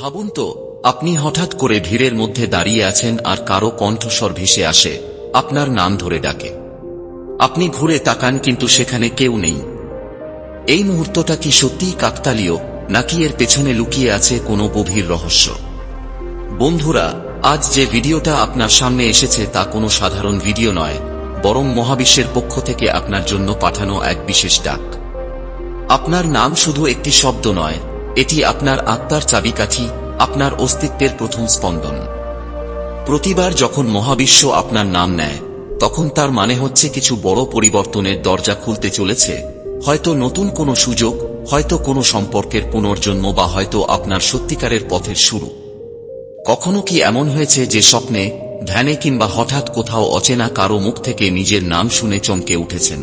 ভাবুন তো, আপনি হঠাৎ করে ভিড়ের মধ্যে দাঁড়িয়ে আছেন আর কারও কণ্ঠস্বর ভেসে আসে, আপনার নাম ধরে ডাকে। আপনি ঘুরে তাকান কিন্তু সেখানে কেউ নেই। এই মুহূর্তটা কি সত্যিই কাকতালীয়, নাকি এর পেছনে লুকিয়ে আছে কোনো গভীর রহস্য? বন্ধুরা, আজ যে ভিডিওটা আপনার সামনে এসেছে তা কোনো সাধারণ ভিডিও নয়, বরং মহাবিশ্বের পক্ষ থেকে আপনার জন্য পাঠানো এক বিশেষ ডাক। আপনার নাম শুধু একটি শব্দ নয় এটি আপনার আত্মার চাবিকাঠি, আপনার অস্তিত্বের প্রথম স্পন্দন। প্রতিবার যখন মহাবিশ্ব আপনার নাম নেয়, তখন তার মানে হচ্ছে কিছু বড় পরিবর্তনের দরজা খুলতে চলেছে। হয়তো নতুন কোনো সুযোগ, হয়তো কোনো সম্পর্কের পুনর্জন্ম বা হয়তো আপনার সত্যিকারের পথের শুরু। কখনো কি এমন হয়েছে যে স্বপ্নে, ধ্যানে কিংবা হঠাৎ কোথাও অচেনা কারও মুখ থেকে নিজের নাম শুনে চমকে উঠেছেন?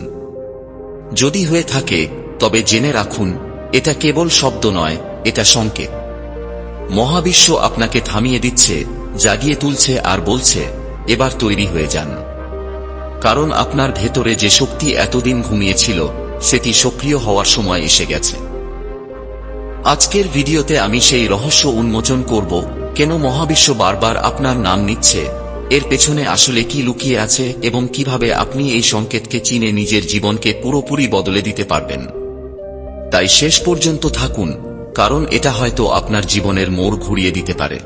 যদি হয়ে থাকে, তবে জেনে রাখুন এটা কেবল শব্দ নয়, এটা সংকেত। মহাবিশ্ব আপনাকে থামিয়ে দিচ্ছে, জাগিয়ে তুলছে আর বলছে, এবার তৈরি হয়ে যান। কারণ আপনার ভেতরে যে শক্তি এতদিন ঘুমিয়েছিল, সেটি সক্রিয় হওয়ার সময় এসে গেছে। আজকের ভিডিওতে আমি সেই রহস্য উন্মোচন করব, কেন মহাবিশ্ব বারবার আপনার নাম নিচ্ছে, এর পেছনে আসলে কি লুকিয়ে আছে এবং কীভাবে আপনি এই সংকেতকে চিনে নিজের জীবনকে পুরোপুরি বদলে দিতে পারবেন। তাই শেষ পর্যন্ত থাকুন, কারণ এটা হয়তো আপনার জীবনের মোড় ঘুরিয়ে দিতে পারে।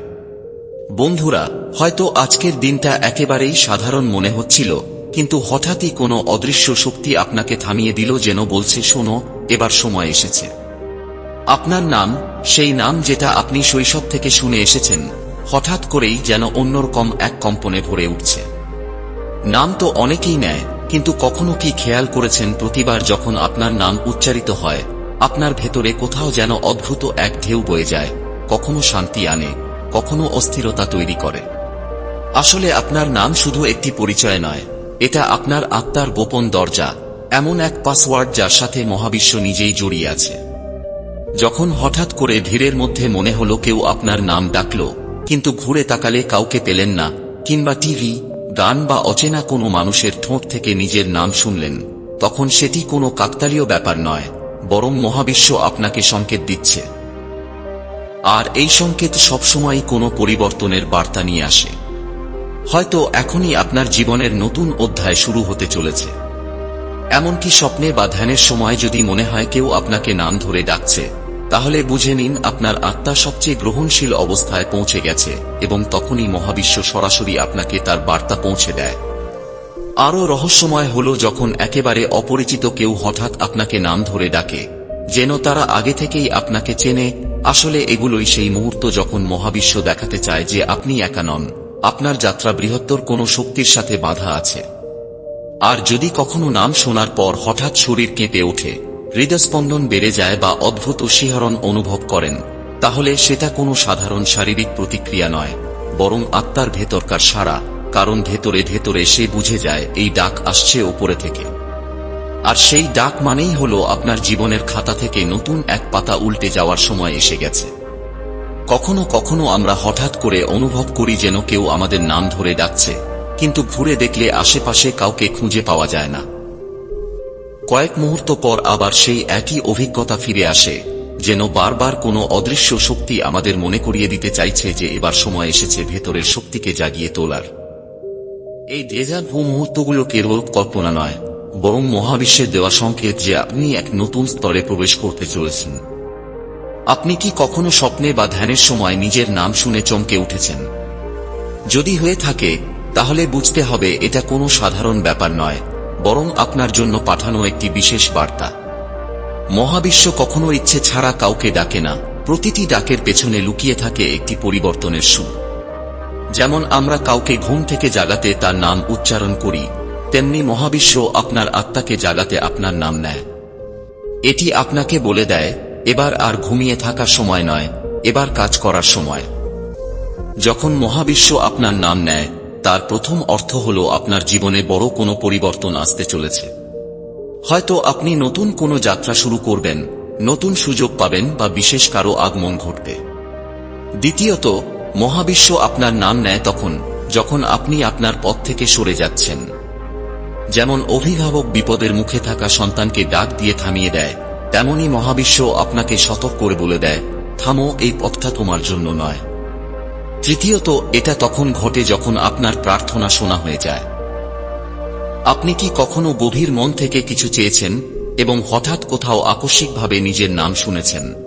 বন্ধুরা, হয়তো আজকের দিনটা একেবারেই সাধারণ মনে হচ্ছিল, কিন্তু হঠাৎই কোনো অদৃশ্য শক্তি আপনাকে থামিয়ে দিল যেন বলছে, শোনো, এবার সময় এসেছে। আপনার নাম, সেই নাম যেটা আপনি শৈশব থেকে শুনে এসেছেন, হঠাৎ করেই যেন অন্যরকম এক কম্পনে ভরে উঠছে। নাম তো অনেকেই নেয়, কিন্তু কখনো কি খেয়াল করেছেন প্রতিবার যখন আপনার নাম উচ্চারিত হয় আপনার ভেতরে কোথাও যেন অদ্ভুত এক ঢেউ বয়ে যায়, কখনো শান্তি আনে, কখনো অস্থিরতা তৈরি করে। আসলে আপনার নাম শুধু একটি পরিচয় নয়, এটা আপনার আত্মার গোপন দরজা, এমন এক পাসওয়ার্ড যার সাথে মহাবিশ্ব নিজেই জড়িয়ে আছে। যখন হঠাৎ করে ভিড়ের মধ্যে মনে হলো কেউ আপনার নাম ডাকল, কিন্তু ঘুরে তাকালে কাউকে পেলেন না, কিংবা টিভি গান বা অচেনা কোনো মানুষের ঠোঁট থেকে নিজের নাম শুনলেন, তখন সেটি কোনো কাকতালীয় ব্যাপার নয়। বরং মহাবিশ্ব আপনাকে সংকেত দিচ্ছে। আর এই সংকেত সবসময় কোনো পরিবর্তনের বার্তা নিয়ে আসে। হয়তো এখনই আপনার জীবনের নতুন অধ্যায় শুরু হতে চলেছে। এমনকি স্বপ্নে বা ধ্যানের সময় যদি মনে হয় কেউ আপনাকে নাম ধরে ডাকছে, তাহলে বুঝে নিন আপনার আত্মা সবচেয়ে গ্রহণশীল অবস্থায় পৌঁছে গেছে এবং তখনই মহাবিশ্ব সরাসরি আপনাকে তার বার্তা পৌঁছে দেয়। আরও রহস্যময় হল যখন একেবারে অপরিচিত কেউ হঠাৎ আপনাকে নাম ধরে ডাকে, যেন তারা আগে থেকেই আপনাকে চেনে। আসলে এগুলোই সেই মুহূর্ত যখন মহাবিশ্ব দেখাতে চায় যে আপনি একা নন, আপনার যাত্রা বৃহত্তর কোনো শক্তির সাথে বাধা আছে। আর যদি কখনো নাম শোনার পর হঠাৎ শরীর কেঁপে ওঠে, হৃদস্পন্দন বেড়ে যায় বা অদ্ভুত শিহরণ অনুভব করেন, তাহলে সেটা কোনো সাধারণ শারীরিক প্রতিক্রিয়া নয়, বরং আত্মার ভেতরকার সারা কারণ ভেতরে ভেতরে সে বুঝে যায়, এই ডাক আসছে ওপরে থেকে। আর সেই ডাক মানেই হলো আপনার জীবনের খাতা থেকে নতুন এক পাতা উল্টে যাওয়ার সময় এসে গেছে। কখনো কখনো আমরা হঠাৎ করে অনুভব করি যেন কেউ আমাদের নাম ধরে ডাকছে, কিন্তু ঘুরে দেখলে আশেপাশে কাউকে খুঁজে পাওয়া যায় না। কয়েক মুহূর্ত পর আবার সেই একই অভিজ্ঞতা ফিরে আসে, যেন বারবার কোনো অদৃশ্য শক্তি আমাদের মনে করিয়ে দিতে চাইছে যে এবার সময় এসেছে ভেতরের শক্তিকে জাগিয়ে তোলার। এই ডেজার ভূ মুহূর্তগুলো কেবল কল্পনা নয়, বরং মহাবিশ্বের দেওয়া সংকেত যে আপনি এক নতুন স্তরে প্রবেশ করতে চলেছেন। আপনি কি কখনো স্বপ্নে বা ধ্যানের সময় নিজের নাম শুনে চমকে উঠেছেন? যদি হয়ে থাকে, তাহলে বুঝতে হবে এটা কোনো সাধারণ ব্যাপার নয়, বরং আপনার জন্য পাঠানো একটি বিশেষ বার্তা। মহাবিশ্ব কখনো ইচ্ছে ছাড়া কাউকে ডাকে না, প্রতিটি ডাকের পেছনে লুকিয়ে থাকে একটি পরিবর্তনের সুর। যেমন আমরা কাউকে ঘুম থেকে জাগাতে তার নাম উচ্চারণ করি, তেমনি মহাবিশ্ব আপনার আত্মাকে জাগাতে আপনার নাম নেয়। এটি আপনাকে বলে দেয়, এবার আর ঘুমিয়ে থাকার সময় নয়, এবার কাজ করার সময়। যখন মহাবিশ্ব আপনার নাম নেয়, তার প্রথম অর্থ হল আপনার জীবনে বড় কোনো পরিবর্তন আসতে চলেছে। হয়তো আপনি নতুন কোনো যাত্রা শুরু করবেন, নতুন সুযোগ পাবেন বা বিশেষ কারও আগমন ঘটবে। দ্বিতীয়ত মহাবিশ্ব আপনার নাম নেয় তখন, যখন আপনি আপনার পথ থেকে সরে যাচ্ছেন। যেমন অভিভাবক বিপদের মুখে থাকা সন্তানকে ডাক দিয়ে থামিয়ে দেয় তেমনি মহাবিশ্ব আপনাকে সতর্ক করে বলে দেয়, থামো, এই পথটা তোমার জন্য নয়। তৃতীয়ত, এটা তখন ঘটে যখন আপনার প্রার্থনা শোনা হয়ে যায়। আপনি কি কখনো গভীর মন থেকে কিছু চেয়েছেন এবং হঠাৎ কোথাও আকস্মিকভাবে নিজের নাম শুনেছেন?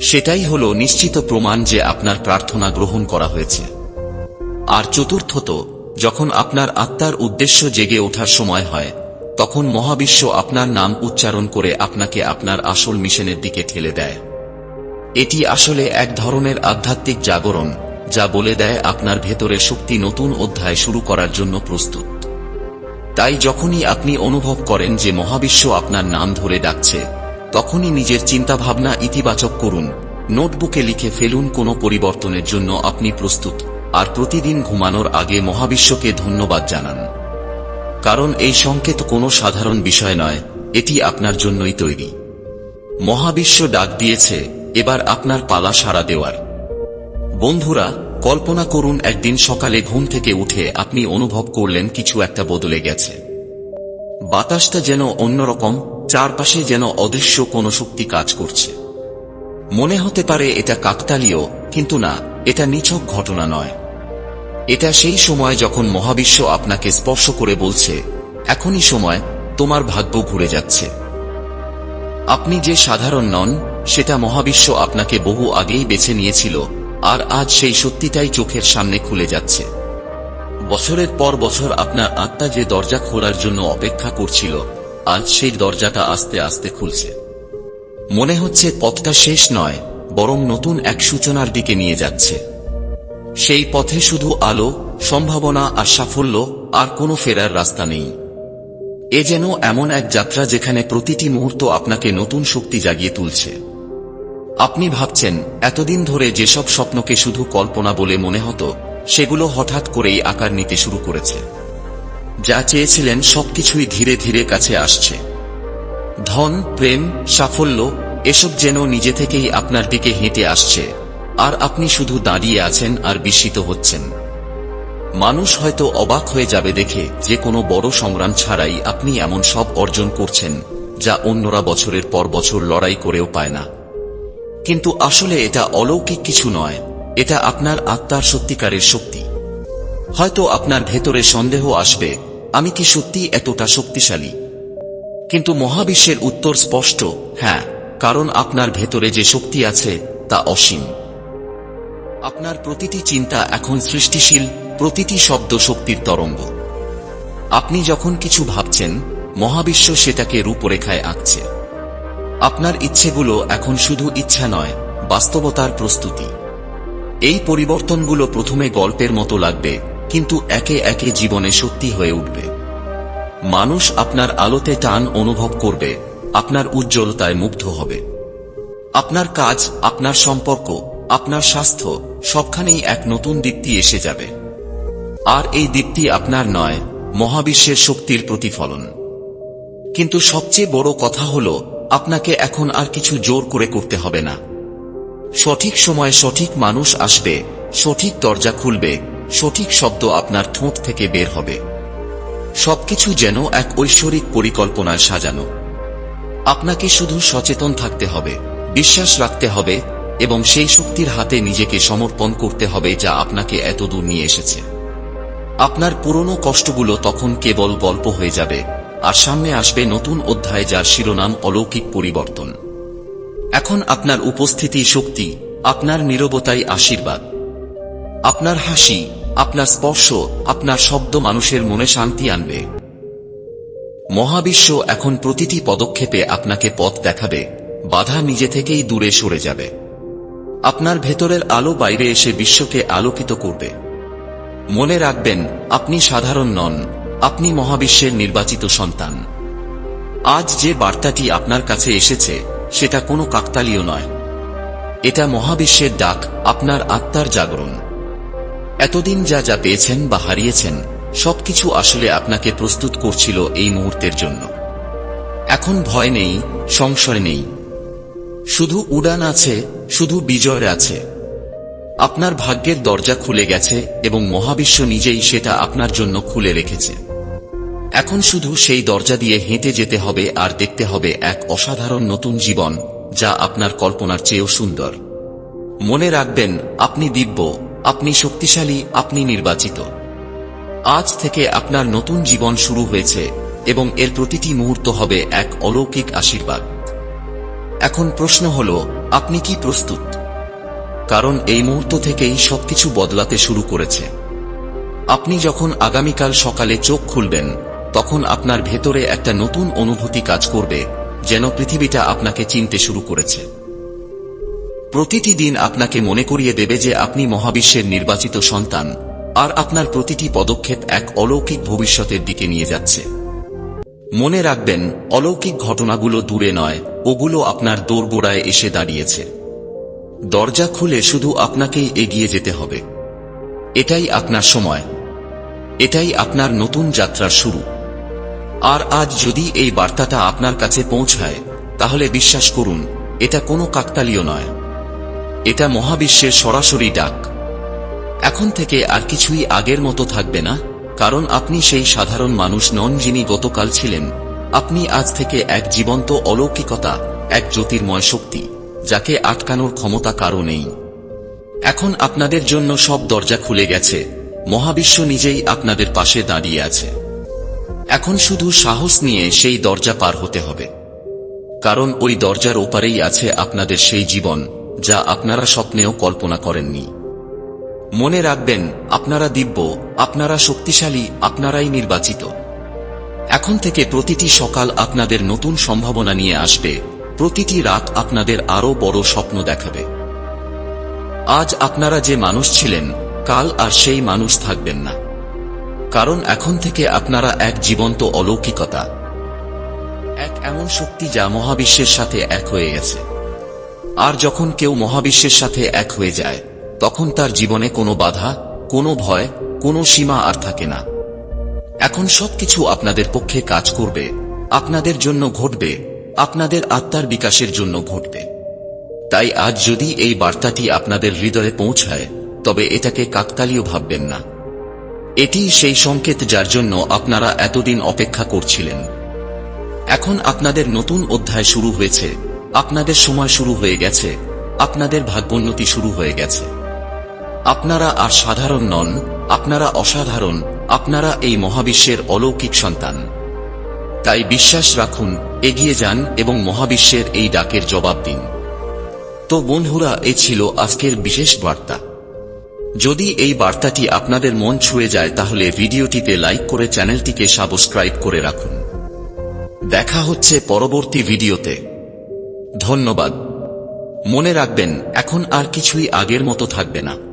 সেটাই হল নিশ্চিত প্রমাণ যে আপনার প্রার্থনা গ্রহণ করা হয়েছে। আর চতুর্থত, যখন আপনার আত্মার উদ্দেশ্য জেগে ওঠার সময় হয়, তখন মহাবিশ্ব আপনার নাম উচ্চারণ করে আপনাকে আপনার আসল মিশনের দিকে ঠেলে দেয়। এটি আসলে এক ধরনের আধ্যাত্মিক জাগরণ, যা বলে দেয় আপনার ভেতরে শক্তি নতুন অধ্যায় শুরু করার জন্য প্রস্তুত। তাই যখনই আপনি অনুভব করেন যে মহাবিশ্ব আপনার নাম ধরে ডাকছে তখনই নিজের চিন্তাভাবনা ইতিবাচক করুন। নোটবুকে লিখে ফেলুন কোনো পরিবর্তনের জন্য আপনি প্রস্তুত। আর প্রতিদিন ঘুমানোর আগে মহাবিশ্বকে ধন্যবাদ জানান। কারণ এই সংকেত কোনো সাধারণ বিষয় নয়, এটি আপনার জন্যই তৈরি। মহাবিশ্ব ডাক দিয়েছে, এবার আপনার পালা সাড়া দেওয়ার। বন্ধুরা, কল্পনা করুন একদিন সকালে ঘুম থেকে উঠে আপনি অনুভব করলেন কিছু একটা বদলে গেছে। বাতাসটা যেন অন্যরকম চারপাশে যেন অদৃশ্য কোনো শক্তি কাজ করছে। মনে হতে পারে এটা কাকতালীয়, কিন্তু না, এটা নিছক ঘটনা নয়। এটা সেই সময় যখন মহাবিশ্ব আপনাকে স্পর্শ করে বলছে, এখনই সময়, তোমার ভাগ্য ঘুরে যাচ্ছে। আপনি যে সাধারণ নন, সেটা মহাবিশ্ব আপনাকে বহু আগেই বেছে নিয়েছিল, আর আজ সেই সত্যিটাই চোখের সামনে খুলে যাচ্ছে। বছরের পর বছর আপনার আত্মা যে দরজা খোলার জন্য অপেক্ষা করছিল আজ সেই দরজাটা আস্তে আস্তে খুলছে। মনে হচ্ছে পথটা শেষ নয়, বরং নতুন এক সূচনার দিকে নিয়ে যাচ্ছে। সেই পথে শুধু আলো, সম্ভাবনা আর সাফল্য, আর কোনো ফেরার রাস্তা নেই। এ যেন এমন এক যাত্রা যেখানে প্রতিটি মুহূর্ত আপনাকে নতুন শক্তি জাগিয়ে তুলছে। আপনি ভাবছেন, এতদিন ধরে যেসব স্বপ্নকে শুধু কল্পনা বলে মনে হতো, সেগুলো হঠাৎ করেই আকার নিতে শুরু করেছে। যা চেয়েছিলেন সবকিছুই ধীরে ধীরে কাছে আসছে। ধন, প্রেম, সাফল্য, এসব যেন নিজে থেকেই আপনার দিকে হেঁটে আসছে। আর আপনি শুধু দাঁড়িয়ে আছেন আর বিস্মিত হচ্ছেন। মানুষ হয়তো অবাক হয়ে যাবে দেখে যে কোনো বড় সংগ্রাম ছাড়াই আপনি এমন সব অর্জন করছেন, যা অন্যরা বছরের পর বছর লড়াই করেও পায় না। কিন্তু আসলে এটা অলৌকিক কিছু নয়, এটা আপনার আত্মার সত্যিকারের শক্তি। হয়তো আপনার ভেতরে সন্দেহ আসবে আমি কি সত্যি এতটা শক্তিশালী? কিন্তু মহাবিশ্বের উত্তর স্পষ্ট হ্যাঁ কারণ আপনার ভেতরে যে শক্তি আছে, তা অসীম। আপনার প্রতিটি চিন্তা এখন সৃষ্টিশীল, প্রতিটি শব্দ শক্তির তরঙ্গ। আপনি যখন কিছু ভাবছেন, মহাবিশ্ব সেটাকে রূপরেখায় আঁকছে। আপনার ইচ্ছেগুলো এখন শুধু ইচ্ছা নয়, বাস্তবতার প্রস্তুতি। এই পরিবর্তনগুলো প্রথমে গল্পের মতো লাগবে কিন্তু একে একে জীবনে সত্যি হয়ে উঠবে। মানুষ আপনার আলোতে টান অনুভব করবে, আপনার উজ্জ্বলতায় মুগ্ধ হবে। আপনার কাজ, আপনার সম্পর্ক, আপনার স্বাস্থ্য, সবখানেই এক নতুন দীপ্তি এসে যাবে। আর এই দীপ্তি আপনার নয়, মহাবিশ্বের শক্তির প্রতিফলন। কিন্তু সবচেয়ে বড় কথা হল, আপনাকে এখন আর কিছু জোর করে করতে হবে না। সঠিক সময় সঠিক মানুষ আসবে, সঠিক দরজা খুলবে সঠিক শব্দ আপনার ঠোঁট থেকে বের হবে। সবকিছু যেন এক ঐশ্বরিক পরিকল্পনায় সাজানো। আপনাকে শুধু সচেতন থাকতে হবে, বিশ্বাস রাখতে হবে এবং সেই শক্তির হাতে নিজেকে সমর্পণ করতে হবে যা আপনাকে এত দূর নিয়ে এসেছে। আপনার পুরনো কষ্টগুলো তখন কেবল গল্প হয়ে যাবে, আর সামনে আসবে নতুন অধ্যায় যার শিরোনাম অলৌকিক পরিবর্তন। এখন আপনার উপস্থিতি শক্তি, আপনার নীরবতাই আশীর্বাদ। আপনার হাসি, আপনার স্পর্শ, আপনার শব্দ মানুষের মনে শান্তি আনবে। মহাবিশ্ব এখন প্রতিটি পদক্ষেপে আপনাকে পথ দেখাবে, বাধা নিজে থেকেই দূরে সরে যাবে। আপনার ভেতরের আলো বাইরে এসে বিশ্বকে আলোকিত করবে। মনে রাখবেন, আপনি সাধারণ নন, আপনি মহাবিশ্বের নির্বাচিত সন্তান। আজ যে বার্তাটি আপনার কাছে এসেছে, সেটা কোনো কাকতালীয় নয়। এটা মহাবিশ্বের ডাক, আপনার আত্মার জাগরণ। এতদিন যা যা পেয়েছেন বা হারিয়েছেন, সবকিছু আসলে আপনাকে প্রস্তুত করছিল এই মুহূর্তের জন্য। এখন ভয় নেই, সংশয় নেই। শুধু উড়ান আছে, শুধু বিজয় আছে। আপনার ভাগ্যের দরজা খুলে গেছে এবং মহাবিশ্ব নিজেই সেটা আপনার জন্য খুলে রেখেছে। এখন শুধু সেই দরজা দিয়ে হেঁটে যেতে হবে আর দেখতে হবে এক অসাধারণ নতুন জীবন যা আপনার কল্পনার চেয়েও সুন্দর। মনে রাখবেন, আপনি দিব্য আপনি শক্তিশালী, আপনি নির্বাচিত। আজ থেকে আপনার নতুন জীবন শুরু হয়েছে এবং এর প্রতিটি মুহূর্ত হবে এক অলৌকিক আশীর্বাদ। এখন প্রশ্ন হল, আপনি কি প্রস্তুত? কারণ এই মুহূর্ত থেকেই সবকিছু বদলাতে শুরু করেছে। আপনি যখন আগামীকাল সকালে চোখ খুলবেন, তখন আপনার ভেতরে একটা নতুন অনুভূতি কাজ করবে, যেন পৃথিবীটা আপনাকে চিনতে শুরু করেছে। প্রতিটি দিন আপনাকে মনে করিয়ে দেবে যে আপনি মহাবিশ্বের নির্বাচিত সন্তান, আর আপনার প্রতিটি পদক্ষেপ এক অলৌকিক ভবিষ্যতের দিকে নিয়ে যাচ্ছে। মনে রাখবেন, অলৌকিক ঘটনাগুলো দূরে নয়, ওগুলো আপনার দোরগোড়ায় এসে দাঁড়িয়েছে। দরজা খুলে শুধু আপনাকেই এগিয়ে যেতে হবে। এটাই আপনার সময়। এটাই আপনার নতুন যাত্রার শুরু। আর আজ যদি এই বার্তাটা আপনার কাছে পৌঁছায়, তাহলে বিশ্বাস করুন, এটা কোনো কাকতালীয় নয়। এটা মহাবিশ্বের সরাসরি ডাক। এখন থেকে আর কিছুই আগের মতো থাকবে না, কারণ আপনি সেই সাধারণ মানুষ নন যিনি গতকাল ছিলেন। আপনি আজ থেকে এক জীবন্ত অলৌকিকতা, এক জ্যোতির্ময় শক্তি, যাকে আটকানোর ক্ষমতা কারও নেই। এখন আপনাদের জন্য সব দরজা খুলে গেছে, মহাবিশ্ব নিজেই আপনাদের পাশে দাঁড়িয়ে আছে। এখন শুধু সাহস নিয়ে সেই দরজা পার হতে হবে। কারণ ওই দরজার ওপারেই আছে আপনাদের সেই জীবন। যা আপনারা স্বপ্নেও কল্পনা করেননি। মনে রাখবেন, আপনারা দিব্য, আপনারা শক্তিশালী, আপনারাই নির্বাচিত। এখন থেকে প্রতিটি সকাল আপনাদের নতুন সম্ভাবনা নিয়ে আসবে, প্রতিটি রাত আপনাদের আরও বড় স্বপ্ন দেখাবে। আজ আপনারা যে মানুষ ছিলেন, কাল আর সেই মানুষ থাকবেন না। কারণ এখন থেকে আপনারা এক জীবন্ত অলৌকিকতা, এক এমন শক্তি যা মহাবিশ্বের সাথে এক হয়ে গেছে। আর যখন কেউ মহাবিশ্বের সাথে এক হয়ে যায়, তখন তার জীবনে কোনো বাধা, কোনো ভয়, কোনো সীমা আর থাকে না। এখন সবকিছু আপনাদের পক্ষে কাজ করবে, আপনাদের জন্য ঘটবে, আপনাদের আত্মার বিকাশের জন্য ঘটবে। তাই আজ যদি এই বার্তাটি আপনাদের হৃদয়ে পৌঁছায়, তবে এটাকে কাকতালীয় ভাববেন না। এটি সেই সংকেত যার জন্য আপনারা এতদিন অপেক্ষা করছিলেন। এখন আপনাদের নতুন অধ্যায় শুরু হয়েছে আপনাদের সময় শুরু হয়ে গেছে। আপনাদের ভাগ্যোন্নতি শুরু হয়ে গেছে। আপনারা আর সাধারণ নন, আপনারা অসাধারণ, আপনারা এই মহাবিশ্বের অলৌকিক সন্তান। তাই বিশ্বাস রাখুন, এগিয়ে যান এবং মহাবিশ্বের এই ডাকের জবাব দিন। তো বন্ধুরা, এ ছিল আজকের বিশেষ বার্তা। যদি এই বার্তাটি আপনাদের মন ছুঁয়ে যায়, তাহলে ভিডিওটিতে লাইক করে চ্যানেলটিকে সাবস্ক্রাইব করে রাখুন। দেখা হচ্ছে পরবর্তী ভিডিওতে। ধন্যবাদ। মনে রাখবেন এখন আর কিছুই আগের মতো থাকবে না।